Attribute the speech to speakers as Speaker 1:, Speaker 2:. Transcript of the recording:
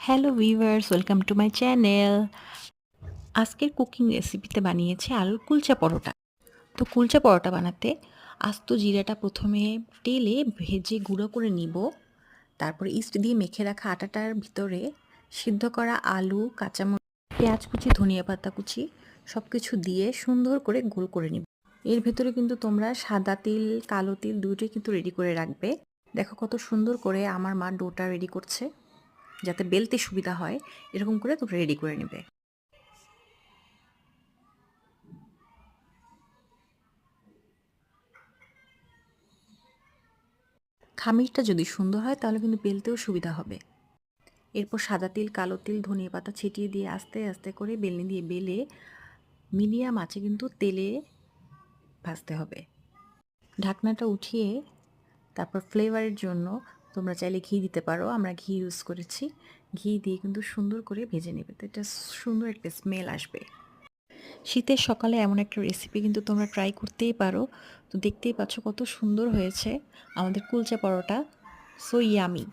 Speaker 1: Hello viewers welcome to my channel আজকের cooking রেসিপিতে বানিয়েছি আলুর কুলচা পরোটা। তো কুলচা পরোটা বানাতে আস্ত জিরাটা প্রথমে তেলে ভেজে গুঁড়ো করে নিব। তারপরে ইস্ট দিয়ে মেখে রাখা আটাটার ভিতরে সিদ্ধ করা আলু, কাঁচামরিচ, পেঁয়াজ কুচি, ধনিয়া পাতা কুচি সব কিছু দিয়ে সুন্দর করে গোল করে নিব। এর ভেতরে কিন্তু তোমরা সাদা তিল, কালো তিল দুটোই কিন্তু রেডি করে রাখবে। দেখো কত সুন্দর করে আমার মা ডোটা রেডি করছে। যাতে বেলতে সুবিধা হয়, এরকম করে তোমরা রেডি করে নেবে। খামিরটা যদি সুন্দর হয়, তাহলে কিন্তু বেলতেও সুবিধা হবে। এরপর সাদা তিল, কালো তিল, ধনিয়া পাতা ছিটিয়ে দিয়ে আস্তে আস্তে করে বেলনি দিয়ে বেলে মিডিয়াম আছে কিন্তু তেলে ভাজতে হবে। ঢাকনাটা উঠিয়ে তারপর ফ্লেভারের জন্য তোমরা চাইলে ঘি দিতে পারো, আমরা ঘি ইউজ করেছি। ঘি দিয়ে কিন্তু সুন্দর করে ভেজে নেবে। তো এটা সুন্দর একটা স্মেল আসবে। শীতের সকালে এমন একটা রেসিপি কিন্তু তোমরা ট্রাই করতেই পারো। তো দেখতেই পাচ্ছ কত সুন্দর হয়েছে আমাদের কুলচা পরোটা। So yummy